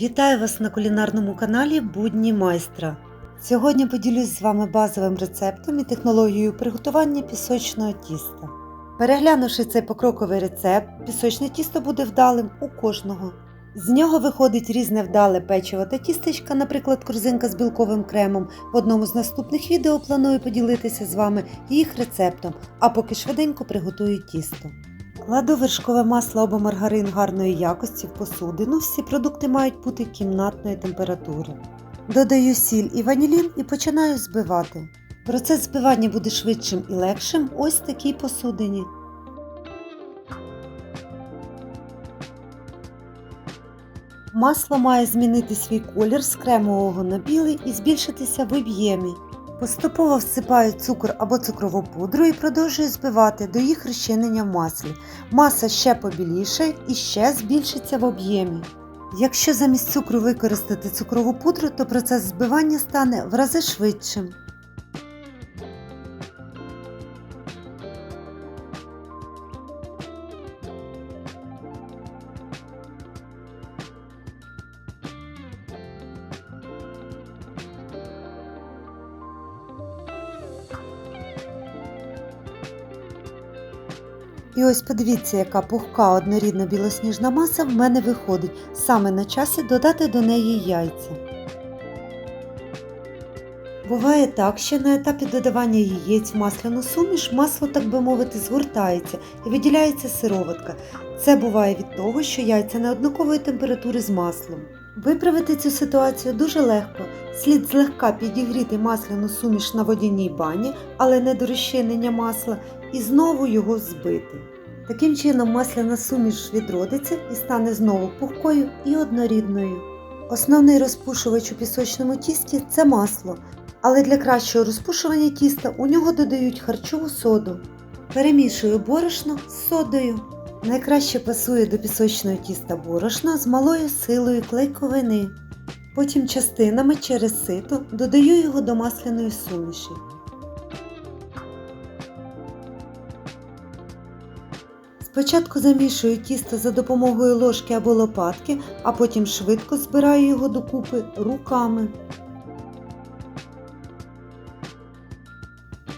Вітаю вас на кулінарному каналі Будні майстра. Сьогодні поділюсь з вами базовим рецептом і технологією приготування пісочного тіста. Переглянувши цей покроковий рецепт, пісочне тісто буде вдалим у кожного. З нього виходить різне вдале печиво та тістечка, наприклад, корзинка з білковим кремом. В одному з наступних відео планую поділитися з вами їх рецептом, а поки швиденько приготую тісто. Кладу вершкове масло або маргарин гарної якості в посудину. Всі продукти мають бути кімнатної температури. Додаю сіль і ванілін і починаю збивати. Процес збивання буде швидшим і легшим ось такій посудині. Масло має змінити свій колір з кремового на білий і збільшитися в об'ємі. Поступово всипаю цукор або цукрову пудру і продовжую збивати до їх розчинення в маслі. Маса ще побіліше і ще збільшиться в об'ємі. Якщо замість цукру використати цукрову пудру, то процес збивання стане в рази швидшим. І ось подивіться, яка пухка однорідна білосніжна маса в мене виходить. Саме на часі додати до неї яйця. Буває так, що на етапі додавання яєць в масляну суміш масло, так би мовити, згортається і виділяється сироватка. Це буває від того, що яйця не однакової температури з маслом. Виправити цю ситуацію дуже легко. Слід злегка підігріти масляну суміш на водяній бані, але не до розчинення масла, і знову його збити. Таким чином масляна суміш відродиться і стане знову пухкою і однорідною. Основний розпушувач у пісочному тісті це масло, але для кращого розпушування тіста у нього додають харчову соду. Перемішую борошно з содою. Найкраще пасує до пісочного тіста борошна з малою силою клейковини. Потім частинами через сито додаю його до масляної суміші. Спочатку замішую тісто за допомогою ложки або лопатки, а потім швидко збираю його докупи руками.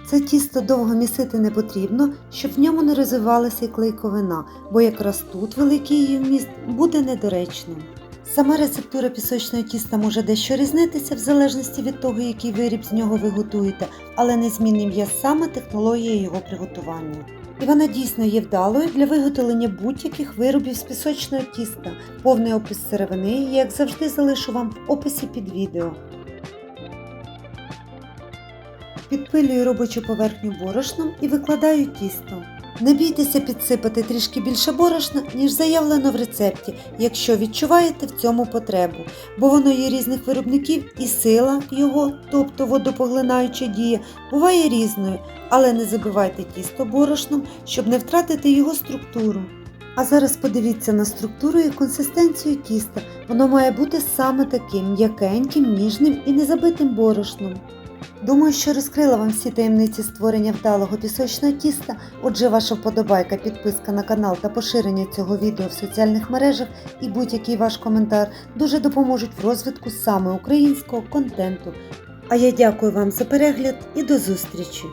Це тісто довго місити не потрібно, щоб в ньому не розвивалася клейковина, бо якраз тут великий її вміст буде недоречним. Сама рецептура пісочного тіста може дещо різнитися в залежності від того, який виріб з нього ви готуєте, але незмінним є саме технологія його приготування. І вона дійсно є вдалою для виготовлення будь-яких виробів з пісочного тіста. Повний опис сировини, як завжди, залишу вам в описі під відео. Підпилюю робочу поверхню борошном і викладаю тісто. Не бійтеся підсипати трішки більше борошна, ніж заявлено в рецепті, якщо відчуваєте в цьому потребу, бо воно є різних виробників і сила його, тобто водопоглинаюча дія, буває різною, але не забивайте тісто борошном, щоб не втратити його структуру. А зараз подивіться на структуру і консистенцію тіста. Воно має бути саме таким м'якеньким, ніжним і не забитим борошном. Думаю, що розкрила вам всі таємниці створення вдалого пісочного тіста. Отже, ваша вподобайка, підписка на канал та поширення цього відео в соціальних мережах і будь-який ваш коментар дуже допоможуть в розвитку саме українського контенту. А я дякую вам за перегляд і до зустрічі!